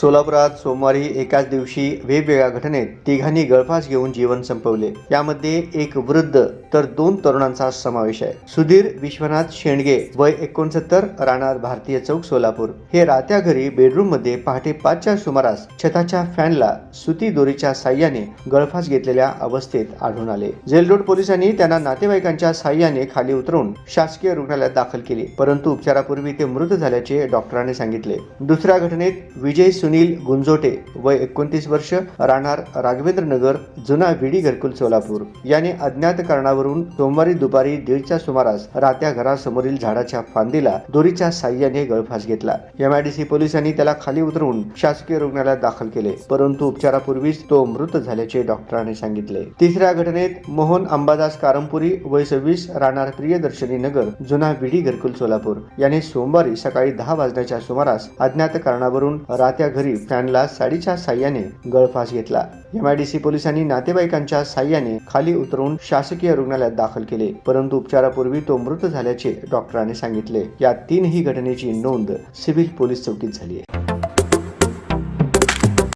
सोलापुरात सोमवारी एकाच दिवशी वेगवेगळ्या घटनेत तिघांनी गळफास घेऊन जीवन संपवले. यामध्ये एक वृद्ध तर दोन तरुणांचा समावेश आहे. सुधीर विश्वनाथ शेंडगे वय एकोणसत्तर राहणार भारतीय चौक सोलापूर. हे रात्या घरी बेडरूममध्ये पहाटे पाचच्या सुमारास छताच्या फॅनला सुती दोरीच्या साह्याने गळफास घेतलेल्या अवस्थेत आढळून आले. जेल रोड पोलिसांनी त्यांना नातेवाईकांच्या साह्याने खाली उतरवून शासकीय रुग्णालयात दाखल केले परंतु उपचारापूर्वी ते मृत झाल्याचे डॉक्टरांनी सांगितले. दुसऱ्या घटनेत विजय सुनील गुंजोटे वय एकोणतीस वर्ष राहणार राघवेंद्र नगर जुना विडी घरकुल सोलापूर. याने अज्ञात कारणावरून सोमवारी दुपारी दीडच्या सुमारास रात्या घरासमोरील झाडाच्या फांदीला दोरीच्या साह्याने गळफास घेतला. एमआयडीसी पोलिसांनी त्याला खाली उतरवून शासकीय रुग्णालयात दाखल केले परंतु उपचारापूर्वीच तो मृत झाल्याचे डॉक्टरांनी सांगितले. तिसऱ्या घटनेत मोहन अंबादास कारंपुरी वय सव्वीस राहणार प्रियदर्शनी नगर जुना विडी घरकुल सोलापूर. याने सोमवारी सकाळी दहा वाजण्याच्या सुमारास अज्ञात कारणावरून रात्या घरी फॅनला साडीच्या साह्याने गळफास घेतला. एमआयडीसी पोलिसांनी नातेवाईकांच्या साह्याने खाली उतरवून शासकीय रुग्णालयात दाखल केले. परंतु उपचारापूर्वी तो मृत झाल्याचे डॉक्टरांनी सांगितले. या तीनही घटनेची नोंद सिव्हिल पोलीस चौकीत झाली आहे.